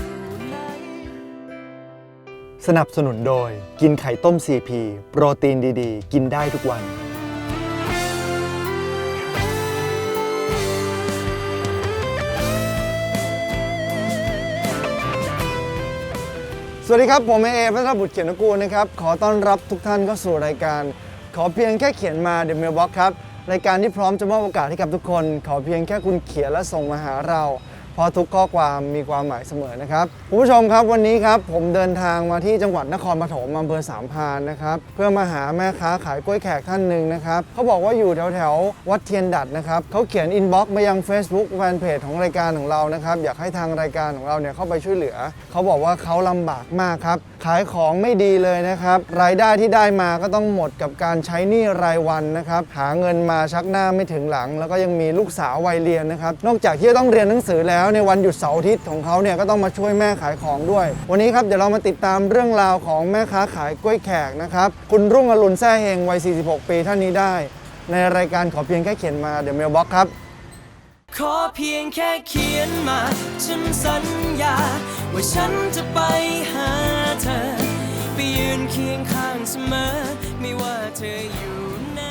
ู่ สนับสนุนโดยกินไข่ต้ม CP โปรตีนดีๆ กินได้ทุกวัน สวัสดีครับ ผมเอเอพัทรบุตรเขียนนกูลนะครับ ขอต้อนรับทุกท่านเข้าสู่รายการ ขอเพียงแค่เขียนมา The Mailbox ครับ รายการที่พร้อมจะมอบโอกาสให้กับทุกคน ขอเพียงแค่คุณเขียนและส่งมาหาเรา เพราะทุกข้อความมีความหมายเสมอนะครับคุณผู้ชมครับวันนี้ครับผมเดินทางมาที่จังหวัดนครปฐมอำเภอสามพานนะครับเพื่อมาหาแม่ค้าขายกล้วยแขกท่านหนึ่งนะครับเขาบอกว่าอยู่แถวแถววัดเทียนดัดนะครับเขาเขียนอินบ็อกซ์มายัง Facebook แฟนเพจของรายการของเรานะครับอยากให้ทางรายการของเราเนี่ยเข้าไปช่วยเหลือ เขาบอกว่าเขาลำบากมากครับขายของไม่ดีเลยนะครับรายได้ที่ได้มาก็ต้องหมดกับการใช้หนี้รายวันนะครับหาเงินมาชักหน้าไม่ถึงหลัง แล้วก็ยังมีลูกสาววัยเรียนนะครับนอกจากที่จะต้องเรียนหนังสือแล้วในวันหยุดเสาร์อาทิตย์ของเขาเนี่ยก็ต้องมาช่วยแม่ขายของด้วย วันนี้ครับเดี๋ยวเรามาติดตามเรื่องราวของแม่ค้าขายกล้วยแขกนะครับคุณรุ่งอรุณแซ่เฮงวัย 46 ปีท่านนี้ได้ ในรายการขอเพียงแค่เขียนมาเดี๋ยวเมลบ็อกครับขอเพียงแค่เขียนมา ฉันสัญญา ว่าฉันจะไปหาเธอ ไปยืนเคียงข้างเสมอ ไม่ว่าเธออยู่ไหน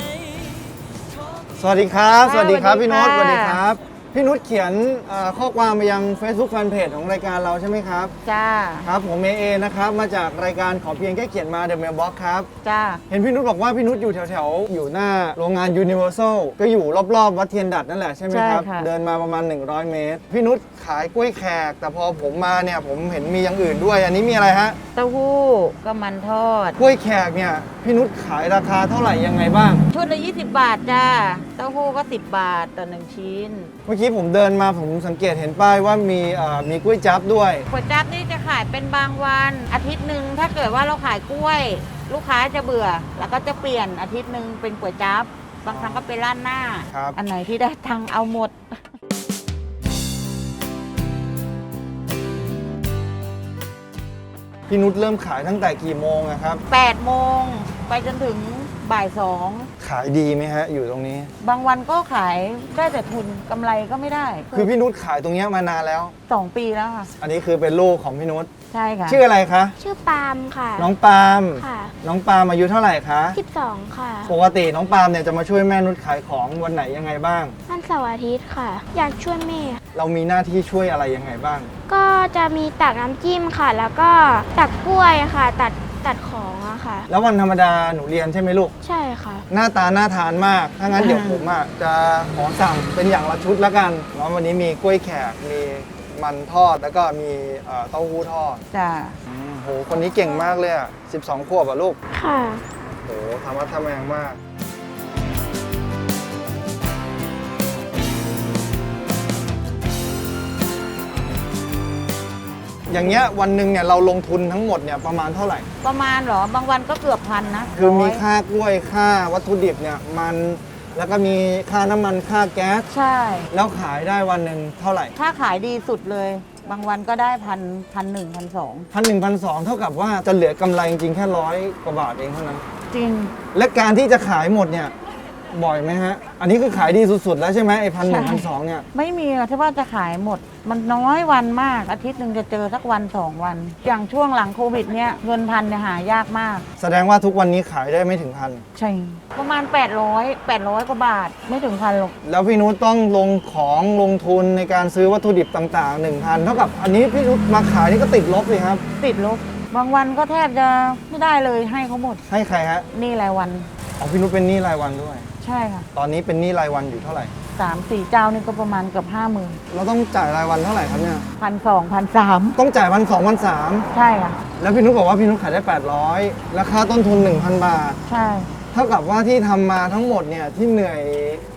ขอสวัสดีครับ สวัสดีครับพี่นุชสสวัวัสสดีดีคค่ะรับ พี่นุชเขียนเอ่อข้อความมายัง Facebook Fanpage ของรายการเราใช่ไหมครับ จ้า ครับผมเอเอนะครับ มาจากรายการขอเพียงแค่เขียนมา The Mailbox ครับ จ้า เห็นพี่นุชบอกว่าพี่นุชอยู่แถวๆ อยู่หน้าโรงงาน Universal ก็อยู่รอบๆ วัดเทียนดัดนั่นแหละใช่ไหมครับ ใช่ค่ะ เดินมาประมาณ 100 เมตร พี่นุชขายกล้วยแขก แต่พอผมมาเนี่ยผมเห็นมีอย่างอื่นด้วย อันนี้มีอะไรฮะ เต้าหู้ก็มันทอด กล้วยแขกเนี่ยพี่นุชขายราคาเท่าไหร่ยังไงบ้าง ชุดละ20 บาทจ้าเต้าหู้ก็ 10 บาทต่อหนึ่งชิ้นเมื่อกี้ผมเดินมาผมสังเกตเห็นป้ายว่ามีเอ่อมีกล้วยจั๊บด้วย ก๋วยจั๊บนี่จะขายเป็นบางวันอาทิตย์หนึ่งถ้าเกิดว่าเราขายกล้วย ลูกค้าจะเบื่อ แล้วก็จะเปลี่ยนอาทิตย์หนึ่งเป็นก๋วยจั๊บบางครั้งก็เป็นร้านหน้า ครับ อันไหนที่ได้ทังเอาหมด พี่นุชเริ่มขายตั้งแต่กี่โมงอะครับ8โมงไปจนถึง บ่ายสองขายดีไหมฮะ อยู่ตรงนี้ บางวันก็ขายได้แต่ทุนกำไรก็ไม่ได้คือพี่นุชขายตรงเนี้ยมานานแล้ว สองปีแล้วค่ะ อันนี้คือเป็นลูกของพี่นุชใช่ค่ะ ชื่ออะไรคะ ชื่อปาล์มค่ะ น้องปาล์มค่ะ น้องปาล์มอายุเท่าไหร่คะ12 ค่ะ ปกติน้องปาล์มเนี่ยจะมาช่วยแม่นุชขายของวันไหนยังไงบ้าง วันเสาร์อาทิตย์ค่ะ อยากช่วยแม่ เรามีหน้าที่ช่วยอะไรยังไงบ้าง ก็จะมีตักน้ำจิ้มค่ะ แล้วก็ตักกล้วยค่ะ ตัดตัดของอะ ค่ะ แล้ววันธรรมดาหนูเรียนใช่ไหมลูก ใช่ค่ะ หน้าตาน่าทานมาก ถ้างั้นเดี๋ยวผมอะจะขอสั่งเป็นอย่างละชุดแล้วกันแล้ววันนี้มีกล้วยแขก มีมันทอด แล้วก็มีเอ่อเต้าหู้ทอดจ้าอืมโห คนนี้เก่งมากเลยอะ 12 ขวบอะลูก ค่ะ โหทำมาทำแมงมาก อย่างเงี้ยวันหนึ่งเนี่ยเราลงทุนทั้งหมดเนี่ยประมาณเท่าไหร่ ประมาณเหรอบางวันก็เกือบพันนะคือมีร้ยค่ากล้วยค่าวัตถุดิบเนี่ยมันแล้วก็มีค่าน้ำมันค่าแก๊สใช่ แล้วขายได้วันหนึ่งเท่าไหร่ถ้าขายดีสุดเลย บางวันก็ได้พันพันหนึ่งพันสองพันหนึ่งพันสองเท่ากับว่าจะเหลือกำไรจริงๆแค่ร้อยกว่าบาทเองเท่านั้น จริง และการที่จะขายหมดเนี่ย บ่อยไหมฮะ อันนี้คือขายดีสุด ๆ แล้วใช่ไหมไอ้พันหนึ่งพันสองเนี่ย ไม่มีอะที่ว่าจะขายหมด มันน้อยวันมากอาทิตย์หนึ่งจะเจอสักวันสองวัน อย่างช่วงหลังโควิดเนี่ยเงินพันเนี่ยหายากมาก แสดงว่าทุกวันนี้ขายได้ไม่ถึงพัน ใช่ ประมาณ 800 800กว่าบาทไม่ถึงพันหรอกแล้วพี่นุชต้องลงของลงทุนในการซื้อวัตถุดิบต่างๆ1,000เท่ากับอันนี้พี่นุชมาขายนี่ก็ติดลบเลยครับ ติดลบบางวันก็แทบจะไม่ได้เลยให้เขาหมด ให้ใครฮะนี่รายวัน อ๋อพี่นุชเป็นหนี้รายวันด้วย ใช่ค่ะตอนนี้เป็นหนี้รายวันอยู่เท่าไหร่ สามสี่เจ้านี่ก็ประมาณเกือบห้าหมื่นเราต้องจ่ายรายวันเท่าไหร่ครับเนี่ย พันสองพันสามต้องจ่ายวันสองวันสามใช่ค่ะ แล้วพี่นุชบอกว่าพี่นุชขายได้ 800 ราคาต้นทุน 1,000 บาท ใช่ เท่ากับว่าที่ทำมาทั้งหมดเนี่ยที่เหนื่อย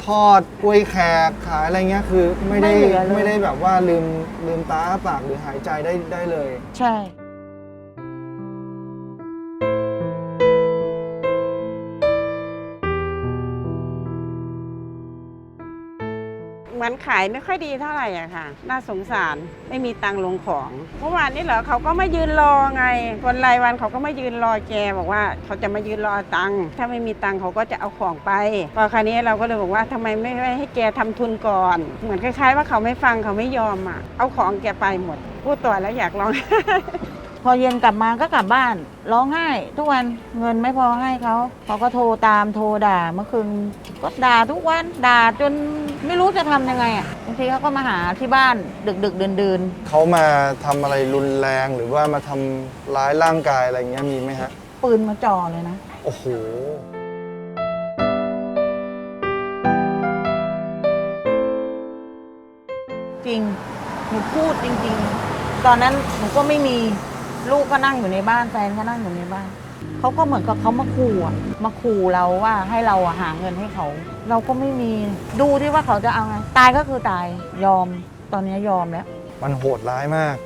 ทอดกล้วยแขกขายอะไรเงี้ยคือไม่ได้ไม่เหลือเลย ไม่ได้แบบว่าลืมลืมตาอ้าปากหรือหายใจได้ได้เลย ใช่ หมือนขายไม่ค่อยดีเท่าไหร่อะค่ะ น่าสงสารไม่มีตังค์ลงของเมื่อวานนี้เหรอเขาก็มายืนรอไงคนรายวันเขาก็มายืนรอแกบอกว่าเขาจะมายืนรอตังค์ถ้าไม่มีตังค์เขาก็จะเอาของไป พอคราวนี้เราก็เลยบอกว่าทำไมไม่ให้แกทำทุนก่อน เหมือนคล้ายๆ ว่าเขาไม่ฟังเขาไม่ยอมอะเอาของแกไปหมดพูดต่อแล้วอยากร้องพอเย็นกลับมาก็กลับบ้านร้องไห้ทุกวันเงินไม่พอให้เขาเขาก็โทรตามโทรด่าเมื่อคืน ก็ด่าทุกวันด่าจนไม่รู้จะทำยังไงอะบางทีเขาก็มาหาที่บ้านดึกดึกๆเดินเดินเขามาทำอะไรรุนแรงหรือว่ามาทำร้ายร่างกายอะไรเงี้ยมีไหมฮะ ๆปืนมาจ่อเลยนะ โอ้โห จริงหนูพูดจริง ๆ ตอนนั้นหนูก็ไม่มีลูกก็นั่งอยู่ในบ้านแฟนก็นั่งอยู่ในบ้าน เขาก็เหมือนกับเขามาขู่อะมาขู่เราว่าให้เราอะหาเงินให้เขา เราก็ไม่มีดูที่ว่าเขาจะเอาไงตายก็คือตายยอมตอนนี้ยอมแล้วมันโหดร้ายมาก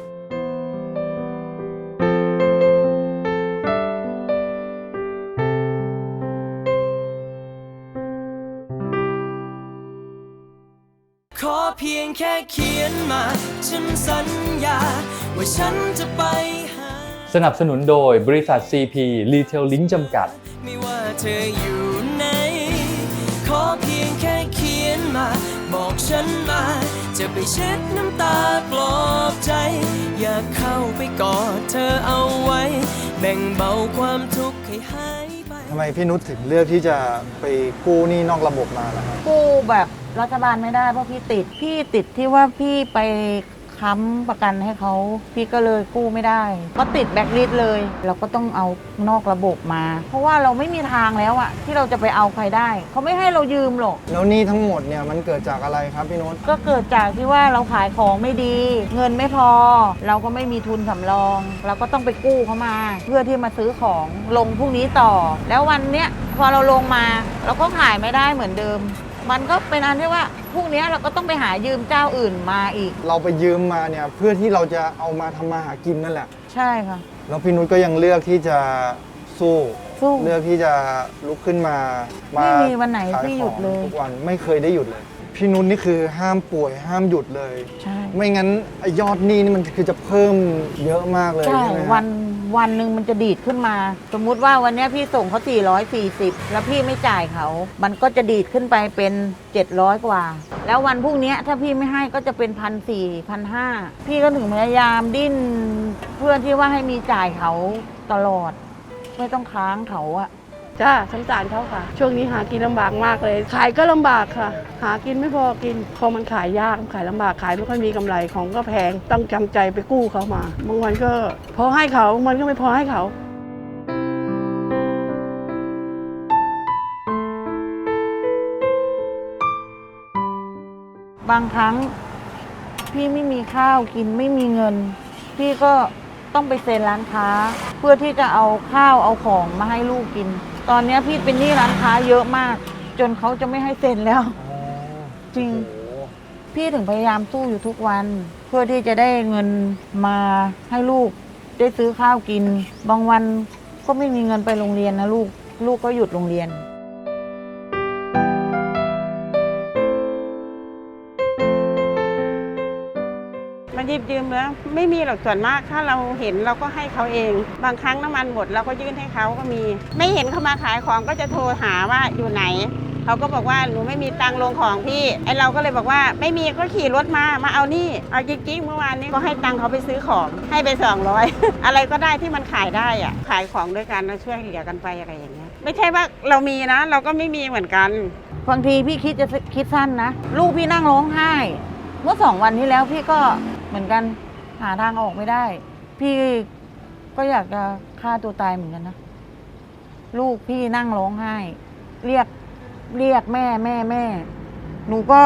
ขอเพียงแค่เขียนมา ฉันสัญญา ว่าฉันจะไปหา สนับสนุนโดยบริษัท CP Retail Link จำกัด ไม่ว่าเธออยู่ไหนขอเพียงแค่เขียนมา บอกฉันมา จะไปเช็ดน้ำตาปลอบใจ อยากเข้าไปกอดเธอเอาไว้ แบ่งเบาความทุกข์ให้หายไป ทำไมพี่นุชถึงเลือกที่จะไปกู้หนี้นอกระบบมาล่ะครับกู้แบบรัฐบาลไม่ได้เพราะพี่ติด พี่ติดที่ว่าพี่ไป ค้ำประกันให้เขาพี่ก็เลยกู้ไม่ได้ ก็ติดแบ็คลิสต์เลย เราก็ต้องเอานอกระบบมา เพราะว่าเราไม่มีทางแล้วอะที่เราจะไปเอาใครได้ เขาไม่ให้เรายืมหรอก แล้วหนี้ทั้งหมดเนี่ยมันเกิดจากอะไรครับพี่นุชก็เกิดจากที่ว่าเราขายของไม่ดี เงินไม่พอ เราก็ไม่มีทุนสำรอง เราก็ต้องไปกู้เขามา เพื่อที่มาซื้อของลงพรุ่งนี้ต่อ แล้ววันเนี้ยพอเราลงมา เราก็ขายไม่ได้เหมือนเดิม มันก็เป็นอันที่ว่าพรุ่งนี้เราก็ต้องไปหายืมเจ้าอื่นมาอีก เราไปยืมมาเนี่ยเพื่อที่เราจะเอามาทำมาหากินนั่นแหละ ใช่ค่ะ แล้วพี่นุชก็ยังเลือกที่จะสู้ สู้เลือกที่จะลุกขึ้นมามาไม่มีวันไหนขายที่หยุดของเลยทุกวันไม่เคยได้หยุดเลย พี่นุชนี่คือห้ามป่วยห้ามหยุดเลย ใช่ไม่งั้นไอ้ยอดหนี้นี่มันคือจะเพิ่มเยอะมากเลยใช่ใช่ไหมฮะวัน วันหนึ่งมันจะดีดขึ้นมา สมมุติว่าวันนี้พี่ส่งเขา440 แล้วพี่ไม่จ่ายเขา มันก็จะดีดขึ้นไปเป็น 700 กว่า แล้ววันพรุ่งนี้ถ้าพี่ไม่ให้ก็จะเป็นพันสี่พันห้าพี่ก็ถึงพยายามดิ้นเพื่อที่ว่าให้มีจ่ายเขาตลอด ไม่ต้องค้างเขาอะ จ้าสงสารเขาค่ะ ช่วงนี้หากินลำบากมากเลย ขายก็ลำบากค่ะ หากินไม่พอกินพอมันขายยากขายลำบากขายไม่ค่อยมีกำไรของก็แพงต้องจำใจไปกู้เขามาบางวันก็พอให้เขาบางวันก็ไม่พอให้เขา บางครั้ง พี่ไม่มีข้าวกินไม่มีเงิน พี่ก็ต้องไปเซ็นร้านค้า เพื่อที่จะเอาข้าวเอาของมาให้ลูกกิน ตอนเนี้ยพี่เป็นหนี้ร้านค้าเยอะมาก จนเขาจะไม่ให้เซ็นแล้ว จริงโอ้โหพี่ถึงพยายามสู้อยู่ทุกวัน เพื่อที่จะได้เงินมาให้ลูก ได้ซื้อข้าวกิน บางวันก็ไม่มีเงินไปโรงเรียนนะลูก ลูกก็หยุดโรงเรียน มันหยิบยืมแล้วไม่มีหรอกส่วนมากถ้าเราเห็นเราก็ให้เขาเอง บางครั้งน้ำมันหมดเราก็ยื่นให้เขาก็มี ไม่เห็นเขามาขายของก็จะโทรหาว่าอยู่ไหนเขาก็บอกว่าหนูไม่มีตังค์ลงของพี่ไอเราก็เลยบอกว่าไม่มีก็ขี่รถมามาเอานี่เอาจริงๆเมื่อวานนี้ก็ให้ตังค์เขาไปซื้อของให้ไป 200 อะไรก็ได้ที่มันขายได้อะขายของด้วยกันแล้วช่วยเหลือกันไปอะไรอย่างเงี้ยไม่ใช่ว่าเรามีนะ เราก็ไม่มีเหมือนกันบางทีพี่คิดจะคิดสั้นนะ ลูกพี่นั่งร้องไห้ เมื่อสองวันที่แล้วพี่ก็เหมือนกันหาทางออกไม่ได้ พี่ก็อยากจะฆ่าตัวตายเหมือนกันนะ ลูกพี่นั่งร้องไห้ เรียกเรียกแม่แม่แม่ หนูก็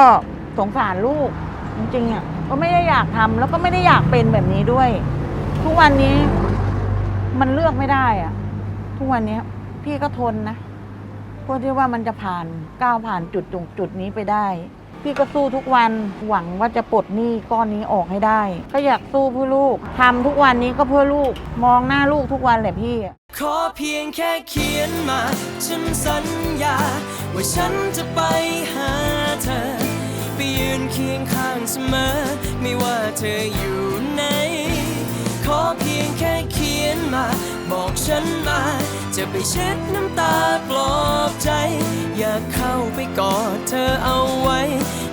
สงสารลูก จริงๆอะก็ไม่ได้อยากทำแล้วก็ไม่ได้อยากเป็นแบบนี้ด้วย ทุกวันนี้มันเลือกไม่ได้อะ ทุกวันนี้พี่ก็ทนนะเพื่อที่ว่ามันจะผ่านก้าวผ่านจุดตรงจุดนี้ไปได้ พี่ก็สู้ทุกวันหวังว่าจะปลดหนี้ก้อนนี้ออกให้ได้ ก็อยากสู้เพื่อลูกทำทุกวันนี้ก็เพื่อลูกมองหน้าลูกทุกวันแหละพี่ ขอเพียงแค่เขียนมา ฉันสัญญา ว่าฉันจะไปหาเธอ ไปยืนเคียงข้างเสมอ ไม่ว่าเธออยู่ มา บอกฉันมา จะไปเช็ดน้ำตาปลอบใจ อยากเข้าไปกอดเธอเอาไว้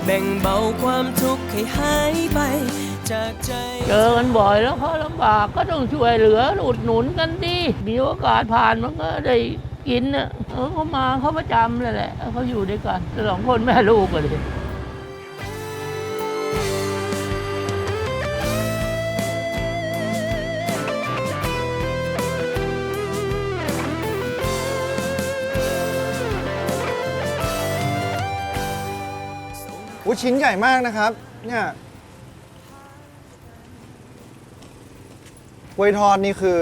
แบ่งเบาความทุกข์ให้หายไป จากใจ เจอกันบ่อยแล้วเขาลำบากก็ต้องช่วยเหลืออุดหนุนกันดิมีโอกาสผ่านมันก็ได้กินน่ะเออเขามาเขาประจำเลยแหละเขาอยู่ด้วยกันสองคนแม่ลูกกันเลย ชิ้นใหญ่มากนะครับ เนี่ยกล้วยทอดนี่คือ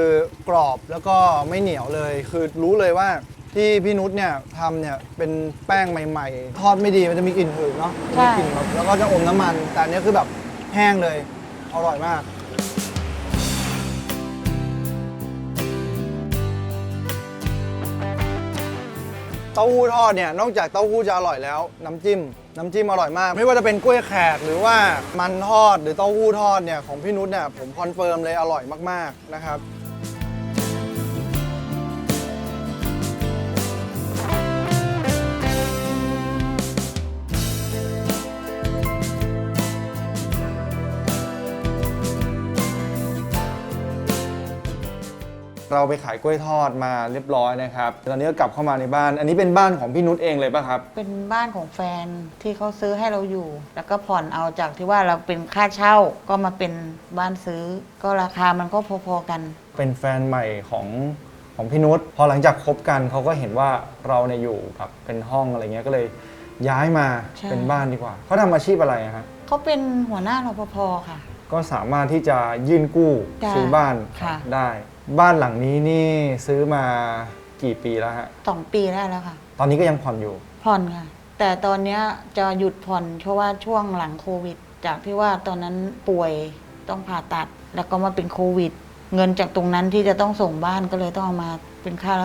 กรอบแล้วก็ไม่เหนียวเลย คือรู้เลยว่าที่พี่นุชเนี่ยทำเนี่ยเป็นแป้งใหม่ ๆ ทอดไม่ดีมันจะมีกลิ่นหืนเนาะใช่มีกลิ่นแบบแล้วก็จะอมน้ำมัน แต่อันเนี้ยคือแบบแห้งเลย อร่อยมาก เต้าหู้ทอดเนี่ยนอกจากเต้าหู้จะอร่อยแล้ว น้ำจิ้มน้ำจิ้มอร่อยมาก ไม่ว่าจะเป็นกล้วยแขกหรือว่ามันทอดหรือเต้าหู้ทอดเนี่ยของพี่นุชเนี่ยผมคอนเฟิร์มเลยอร่อยมากๆนะครับ เราไปขายกล้วยทอดมาเรียบร้อยนะครับ ตอนนี้ก็กลับเข้ามาในบ้าน อันนี้เป็นบ้านของพี่นุชเองเลยป่ะครับ เป็นบ้านของแฟนที่เขาซื้อให้เราอยู่ แล้วก็ผ่อนเอาจากที่ว่าเราเป็นค่าเช่าก็มาเป็นบ้านซื้อ ก็ราคามันก็พอๆกัน เป็นแฟนใหม่ของของพี่นุชพอหลังจากคบกันเขาก็เห็นว่าเราเนี่ยอยู่แบบเป็นห้องอะไรเงี้ยก็เลยย้ายมาใช่ เป็นบ้านดีกว่าเขาทำอาชีพอะไรอะฮะเขาเป็นหัวหน้ารปภค่ะ ก็สามารถที่จะยื่นกู้จ้ะซื้อบ้านค่ะ ได้ บ้านหลังนี้นี่ซื้อมากี่ปีแล้วฮะ สองปีได้แล้วค่ะ ตอนนี้ก็ยังผ่อนอยู่ ผ่อนค่ะ แต่ตอนเนี้ยจะหยุดผ่อนเพราะว่าช่วงหลังโควิด จากที่ว่าตอนนั้นป่วยต้องผ่าตัด แล้วก็มาเป็นโควิด เงินจากตรงนั้นที่จะต้องส่งบ้านก็เลยต้องเอามาเป็นค่า